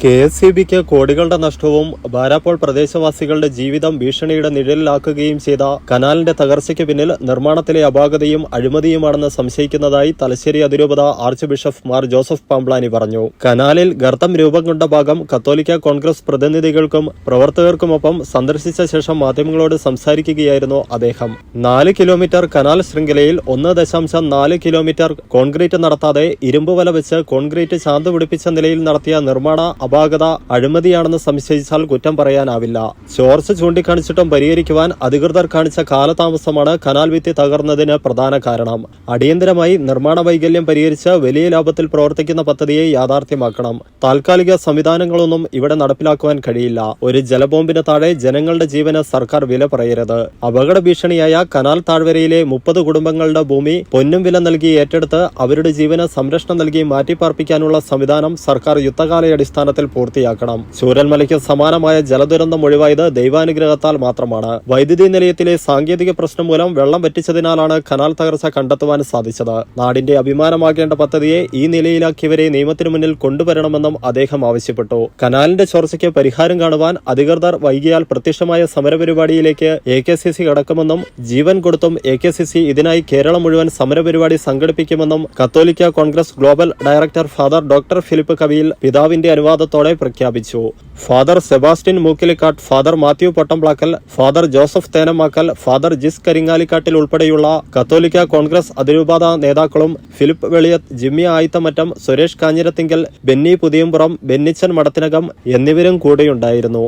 K S C ബിക്ക് കോടികളുടെ നഷ്ടവും ബാരാപ്പോൾ പ്രദേശവാസികളുടെ ജീവിതം ഭീഷണിയുടെ നിഴലിലാക്കുകയും ചെയ്ത കനാലിന്റെ തകർച്ചയ്ക്ക് പിന്നിൽ നിർമ്മാണത്തിലെ അപാകതയും അഴിമതിയുമാണെന്ന് സംശയിക്കുന്നതായി തലശ്ശേരി അതിരൂപത archbishop Mar Joseph Pamplany പറഞ്ഞു. കനാലിൽ ഗർത്തം രൂപം കൊണ്ട ഭാഗം കത്തോലിക്ക കോൺഗ്രസ് പ്രതിനിധികൾക്കും പ്രവർത്തകർക്കുമൊപ്പം സന്ദർശിച്ച ശേഷം മാധ്യമങ്ങളോട് സംസാരിക്കുകയായിരുന്നു അദ്ദേഹം. നാല് കിലോമീറ്റർ കനാൽ ശൃംഖലയിൽ ഒന്ന് ദശാംശം നാല് കിലോമീറ്റർ കോൺക്രീറ്റ് നടത്താതെ ഇരുമ്പ് വല വെച്ച് കോൺക്രീറ്റ് ചാന്ത് പിടിപ്പിച്ച നിലയിൽ നടത്തിയ നിർമ്മാണ അപാകത അഴിമതിയാണെന്ന് സംശയിച്ചാൽ കുറ്റം പറയാനാവില്ല. ചോർച്ച ചൂണ്ടിക്കാണിച്ചിട്ടും പരിഹരിക്കുവാൻ അധികൃതർ കാണിച്ച കാലതാമസമാണ് കനാൽ ഭിത്തി തകർന്നതിന് പ്രധാന കാരണം. അടിയന്തരമായി നിർമ്മാണ വൈകല്യം പരിഹരിച്ച് വലിയ ലാഭത്തിൽ പ്രവർത്തിക്കുന്ന പദ്ധതിയെ യാഥാർത്ഥ്യമാക്കണം. താൽക്കാലിക സംവിധാനങ്ങളൊന്നും ഇവിടെ നടപ്പിലാക്കുവാൻ കഴിയില്ല. ഒരു ജലബോംബിന് താഴെ ജനങ്ങളുടെ ജീവന് സർക്കാർ വില പറയരുത്. അപകട ഭീഷണിയായ കനാൽ താഴ്വരയിലെ മുപ്പത് കുടുംബങ്ങളുടെ ഭൂമി പൊന്നും വില നൽകി ഏറ്റെടുത്ത് അവരുടെ ജീവന് സംരക്ഷണം നൽകി മാറ്റിപ്പാർപ്പിക്കാനുള്ള സംവിധാനം സർക്കാർ യുദ്ധകാലയടിസ്ഥാനത്തിൽ പൂർത്തിയാക്കണം. ചൂരൽമലയ്ക്ക് സമാനമായ ജലദുരന്തം ഒഴിവായത് ദൈവാനുഗ്രഹത്താൽ മാത്രമാണ്. വൈദ്യുതി നിലയത്തിലെ സാങ്കേതിക പ്രശ്നം മൂലം വെള്ളം വറ്റിച്ചതിനാലാണ് കനാൽ തകർച്ച കണ്ടെത്തുവാൻ സാധിച്ചത്. നാടിന്റെ അഭിമാനമാകേണ്ട പദ്ധതിയെ ഈ നിലയിലാക്കിയവരെ നിയമത്തിനു മുന്നിൽ കൊണ്ടുവരണമെന്നും അദ്ദേഹം ആവശ്യപ്പെട്ടു. കനാലിന്റെ ചോർച്ചയ്ക്ക് പരിഹാരം കാണുവാൻ അധികൃതർ വൈകിയാൽ പ്രത്യക്ഷമായ സമരപരിപാടിയിലേക്ക് എ കെ സി സി കടക്കുമെന്നും ജീവൻ കൊടുത്തും എ കെ സി സി ഇതിനായി കേരളം മുഴുവൻ സമരപരിപാടി സംഘടിപ്പിക്കുമെന്നും കത്തോലിക്ക Congress global director father doctor Philip Kaviyil പിതാവിന്റെ അനുവാദത്തോടെ പ്രഖ്യാപിച്ചു. Father Sebastian Mookkilikkattu father Mathew Pottamplackal father Joseph Thenamakkal father Jiss Karingalikkattil ഉൾപ്പെടെയുള്ള കത്തോലിക്ക കോൺഗ്രസ് അതിരൂപത നേതാക്കളും ഫിലിപ്പ് വെളിയത്ത് ജിമ്മി ആയിത്തമറ്റം സുരേഷ് കാഞ്ഞിരത്തിങ്കൽ ബെന്നി പുതിയമ്പുറം ബെന്നിച്ചൻ മടത്തിനകം എന്നിവരും കൂടെയുണ്ടായിരുന്നു.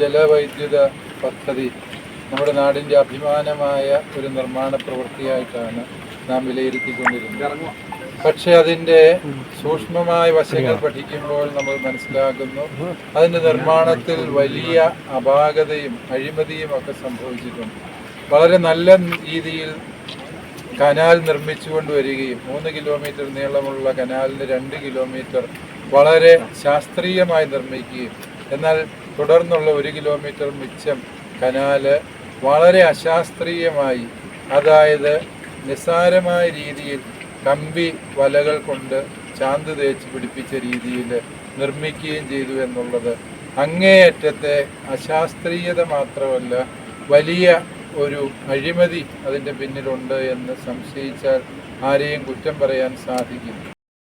ജലവൈദ്യുത പദ്ധതി നമ്മുടെ നാടിന്റെ അഭിമാനമായ ഒരു നിർമ്മാണ പ്രവൃത്തിയായിട്ടാണ് നാം വിലയിരുത്തിക്കൊണ്ടിരുന്നത്. പക്ഷേ അതിന്റെ സൂക്ഷ്മമായ വശങ്ങൾ പഠിക്കുമ്പോൾ നമ്മൾ മനസ്സിലാക്കുന്നു അതിന്റെ നിർമ്മാണത്തിൽ വലിയ അപാകതയും അഴിമതിയും ഒക്കെ സംഭവിച്ചിട്ടുണ്ട്. വളരെ നല്ല രീതിയിൽ കനാൽ നിർമ്മിച്ചുകൊണ്ട് വരികയും മൂന്ന് കിലോമീറ്റർ നീളമുള്ള കനാലിന് രണ്ട് കിലോമീറ്റർ വളരെ ശാസ്ത്രീയമായി നിർമ്മിക്കുകയും എന്നാൽ തുടർന്നുള്ള ഒരു കിലോമീറ്റർ മിച്ചം കനാല് വളരെ അശാസ്ത്രീയമായി അതായത് നിസ്സാരമായ രീതിയിൽ കമ്പി വലകൾ കൊണ്ട് ചാന്ത് തേച്ച് പിടിപ്പിച്ച രീതിയിൽ നിർമ്മിക്കുകയും ചെയ്തു എന്നുള്ളത് അങ്ങേയറ്റത്തെ അശാസ്ത്രീയത മാത്രമല്ല വലിയ ഒരു അഴിമതി അതിന്റെ പിന്നിലുണ്ട് എന്ന് സംശയിച്ചാൽ ആരെയും കുറ്റം പറയാൻ സാധിക്കില്ല.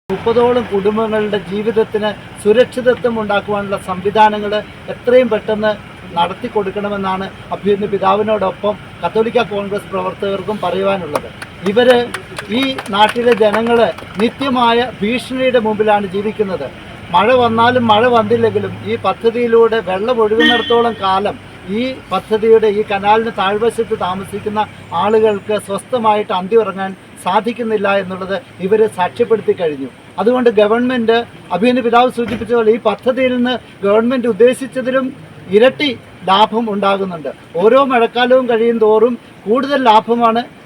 മുപ്പതോളം കുടുംബങ്ങളുടെ ജീവിതത്തിന് സുരക്ഷിതത്വം ഉണ്ടാക്കുവാനുള്ള സംവിധാനങ്ങൾ എത്രയും പെട്ടെന്ന് നടത്തി കൊടുക്കണമെന്നാണ് അഭ്യുന്ന പിതാവിനോടൊപ്പം കത്തോലിക്ക കോൺഗ്രസ് പ്രവർത്തകർക്കും പറയുവാനുള്ളത്. ഇവർ ഈ നാട്ടിലെ ജനങ്ങൾ നിത്യമായ ഭീഷണിയുടെ മുമ്പിലാണ് ജീവിക്കുന്നത്. മഴ വന്നാലും മഴ വന്നില്ലെങ്കിലും ഈ പദ്ധതിയിലൂടെ വെള്ളം ഒഴുകുന്നിടത്തോളം കാലം ഈ പദ്ധതിയുടെ ഈ കനാലിന് താഴ്വശത്ത് താമസിക്കുന്ന ആളുകൾക്ക് സ്വസ്ഥമായിട്ട് അന്തി ഉറങ്ങാൻ സാധിക്കുന്നില്ല എന്നുള്ളത് ഇവർ സാക്ഷ്യപ്പെടുത്തി കഴിഞ്ഞു. അതുകൊണ്ട് ഗവൺമെന്റ് അഭിനന്ദ പിതാവ് സൂചിപ്പിച്ച പോലെ ഈ പദ്ധതിയിൽ നിന്ന് ഗവൺമെന്റ് ഉദ്ദേശിച്ചതിലും ഇരട്ടി ലാഭം ഉണ്ടാകുന്നുണ്ട്. ഓരോ മഴക്കാലവും കഴിയും തോറും കൂടുതൽ ലാഭമാണ്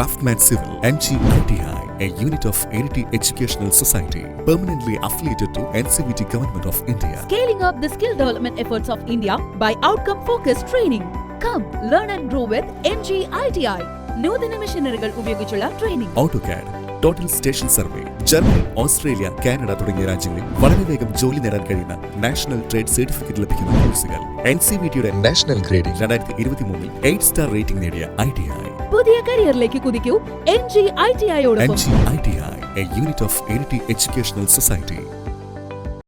I A unit of Iritty educational society permanently affiliated to N C V T government of India Scaling up the skill development efforts of India by outcome focused training. Come, learn and grow with MG ITI. നൂതന മെഷീനറികൾ ഉപയോഗിച്ചുള്ള training auto CAD total station survey Germany Australia Canada തുടങ്ങിയ രാജ്യങ്ങളിൽ വളരെ വേഗം ജോലി നേടാൻ കഴിയുന്ന നാഷണൽ ട്രേഡ് സർട്ടിഫിക്കറ്റ് ലഭിക്കുന്ന കോഴ്സുകൾ. എൻ സി വി ടിയുടെ നാഷണൽ ഗ്രേഡിംഗ്. രണ്ടായിരത്തി ഇരുപത്തി മൂന്നിൽ എയ്റ്റ് സ്റ്റാർ റേറ്റിംഗ് നേടിയ ഐ ടി ഐ. പുതിയ കരിയറിലേക്ക് കുതിക്കൂ M G I T N G I T I A unit of educational society.